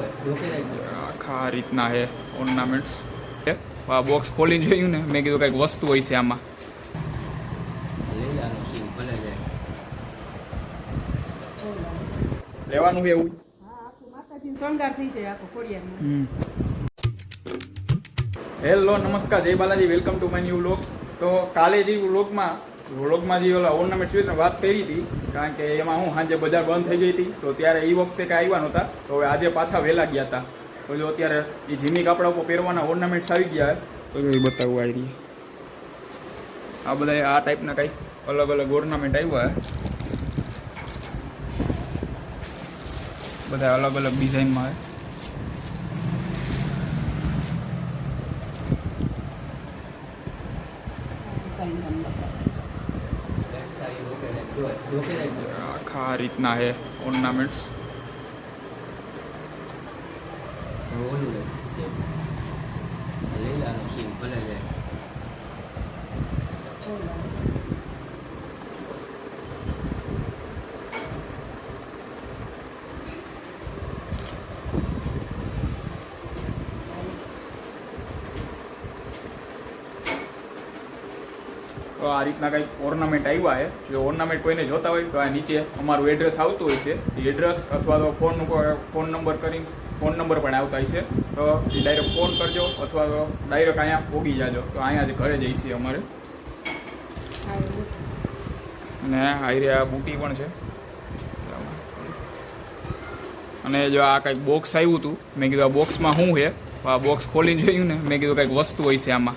આખા આ રીતના છે ઓર્નામેન્ટ્સ આ બોક્સ ખોલીને જોયું ને, મેં કીધું કંઈક વસ્તુ હોય છે આમાં. લેવાનું એવું? શણગાર થઈ હેલો, નમસ્કાર, જય Balaji. Welcome to my new vlog તો કાલે જે વ્લોગમાં વ્લોગમાં જે ઓલા ઓર્નામેન્ટ વિશે વાત કરી હતી, કારણ કે એમાં હું સાંજે બજાર બંધ થઈ ગઈ હતી, તો ત્યારે એ વખતે કાંઈ આવ્યા નહોતા, તો હવે આજે પાછા વહેલા ગયા હતા. તો જો અત્યારે એ જીમી કપડા ઉપર પહેરવાના ઓર્નામેન્ટ્સ આવી ગયા તો એ બતાવવું આવી રહી આ બધા આ ટાઈપના કંઈક અલગ અલગ ઓર્નામેન્ટ આવ્યા બધા અલગ અલગ ડિઝાઇનમાં છે. આખા આ રીતના છે ઓર્નામેન્ટ્સ તો આ રીતના કંઈક ઓર્નામેન્ટ આવ્યા છે. જો ઓર્નામેન્ટ કોઈને જોતા હોય તો આ નીચે અમારું એડ્રેસ આવતું હોય છે. એ એડ્રેસ અથવા તો ફોન ફોન નંબર કરીને ફોન નંબર પણ આવતા હોય છે. તો એ ડાયરેક્ટ ફોન કરજો અથવા તો ડાયરેક્ટ અહીંયા પોગી જાજો. તો અહીંયા જ ઘરે છીએ અમારે. અને હાઈરે આ બુટી પણ છે. અને જો આ કંઈક બોક્સ આવ્યું હતું. મેં કીધું આ બોક્સમાં શું છે? આ બોક્સ ખોલીને જોયું ને. મેં કીધું કંઈક વસ્તુ હોય છે આમાં.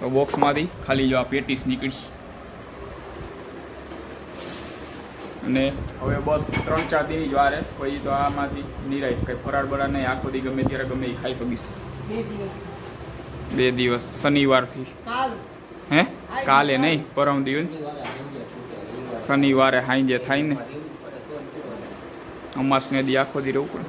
તો બોક્સમાંથી ખાલી જો આ પેટીસ નીકળીશ. અને હવે બસ ત્રણ ચાર દિન જ વારે પછી તો આમાંથી નિરાય કંઈ ફરાળ બરાળ નહીં આખો દી ગમે ત્યારે ગમે એ ખાઈ પગીશ બે દિવસ શનિવારથી. કાલ. હે? કાલે નહીં પરમ દિવસ. શનિવારે હાંજે થાય ને. અમાસને દી આખો દી રહેવું પડે.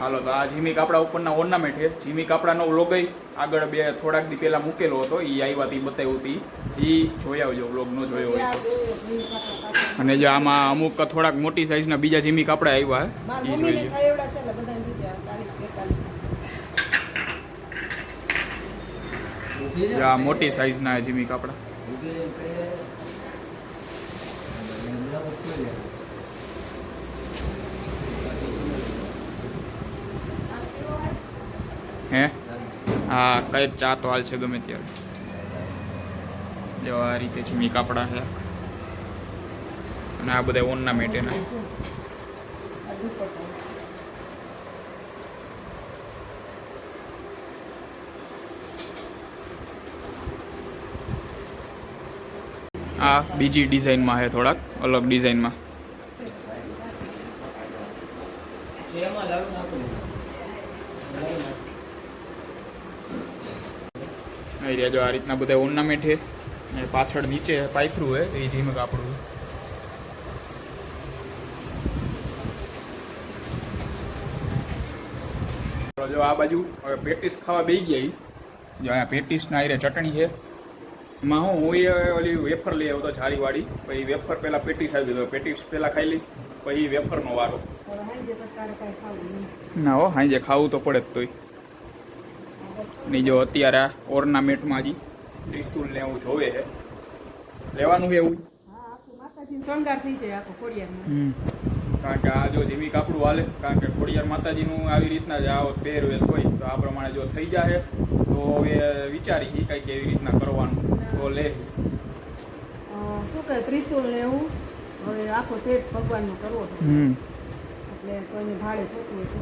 હાલો તો આ જીમી કાપડા ઉપરના ઓર્નામેન્ટ છે. જીમી કાપડાનો વ્લોગ આગળ બે થોડાક દી પહેલાં મૂકેલો હતો. એ આવ્યા હતી બતાવ્યું હતી એ જોઈ આવજો વ્લોગ નો જોયો હોય તો. અને જો આમાં અમુક થોડાક મોટી સાઇઝના બીજા જીમી કાપડા આવ્યા એ જોઈ છે આ મોટી સાઈઝના જીમી કાપડા. હે? હા, કઈ ચા તો હાલ છે ગમે ત્યારે. જો આ રીતે જીમી કાપડા છે. અને આ બધા ઓર્નામેન્ટ એના. આ બીજી ડિઝાઇનમાં છે થોડાક, અલગ ડિઝાઇનમાં. અહીં રહ્યા જો આ રીતના બધા ઓર્નામેન્ટ છે. અને પાછળ નીચે પાયથરું છે એ જીમ કાપડું જો આ બાજુ હવે પેટીસ ખાવા બેસી ગયા. જો અહીંયા પેટીસના આયરે ચટણી છે. એમાં હું હું એ ઓલી વેફર લઈ આવ્યો હતો જારીવાળી પછી વેફર પહેલાં પેટીસ આવી દીધો પેટીસ પહેલાં ખાઈ લઈ પછી વેફરનો વારો. ના હો હાંજે ખાવું તો પડે જ તોય. ની જો અત્યારે આ ઓર્નામેન્ટમાં હજી ત્રિશુલ ને એવું જોવે છે. લેવાનું એવું? શણગાર થઈ જાય આખો ખોડિયારમાં કારણ કે આ જો જેવી કાપડું હાલે કારણ કે ખોડિયાર માતાજીનું આવી રીતના જ આ પહેરવેશ હોય તો આ પ્રમાણે જો થઈ જાય તો હવે વિચારી એ કંઈક એવી રીતના કરવાનું. તો લે. શું કહે ત્રિશુલ ને એવું? હવે આખો સેટ ભગવાનનો કરવો એટલે કોઈને ભાડે જોતું હોય તો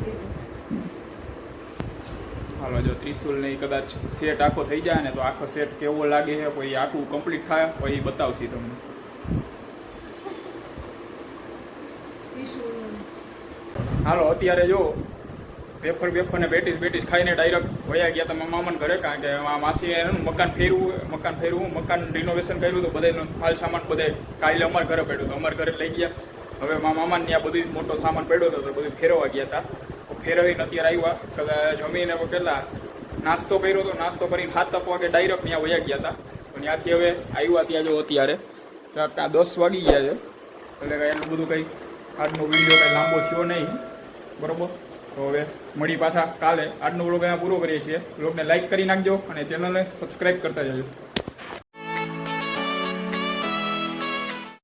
હાલો જો ત્રિશુલ ને કદાચ સેટ આખો થઈ જાય ને તો આખો સેટ કેવો લાગે છે પછી આખું કમ્પ્લીટ થાય પછી બતાવશે તમને. હાલો અત્યારે જો વેફર વેફર ને બેટીસ બેટીસ ખાઈને ડાયરેક્ટ વયા ગયા તમે મામાને ઘરે કારણ કે માસી એનું મકાન ફેરવું મકાન ફેરવું મકાન રિનોવેશન કર્યું તો બધે માલ સામાન બધે કાલે અમારા ઘરે પડ્યું તો અમારા ઘરે લઈ ગયા. હવે મામાને ત્યાં બધું મોટો સામાન પડ્યો હતો તો બધું ફેરવા ગયા હતા. તો ફેરવીને અત્યારે આવ્યા. કદાચ જમીને પહેલાં નાસ્તો કર્યો હતો નાસ્તો કરીને હાથ તપ વાગે ડાયરેક્ટ ત્યાં વયા ગયા હતા. પણ ત્યાંથી હવે આવ્યા ત્યાં જો અત્યારે. ત્યાં દસ વાગી ગયા છે. એટલે કાંઈ એનું બધું કંઈ આજનો વીડિયો કંઈ લાંબો થયો નહીં. બરોબર? તો હવે મળી પાછા કાલે. આજનો વ્લોગ અહીંયા પૂરો કરીએ છીએ. વ્લોગને લાઈક કરી નાખજો અને ચેનલને સબસ્ક્રાઈબ કરતા જજો.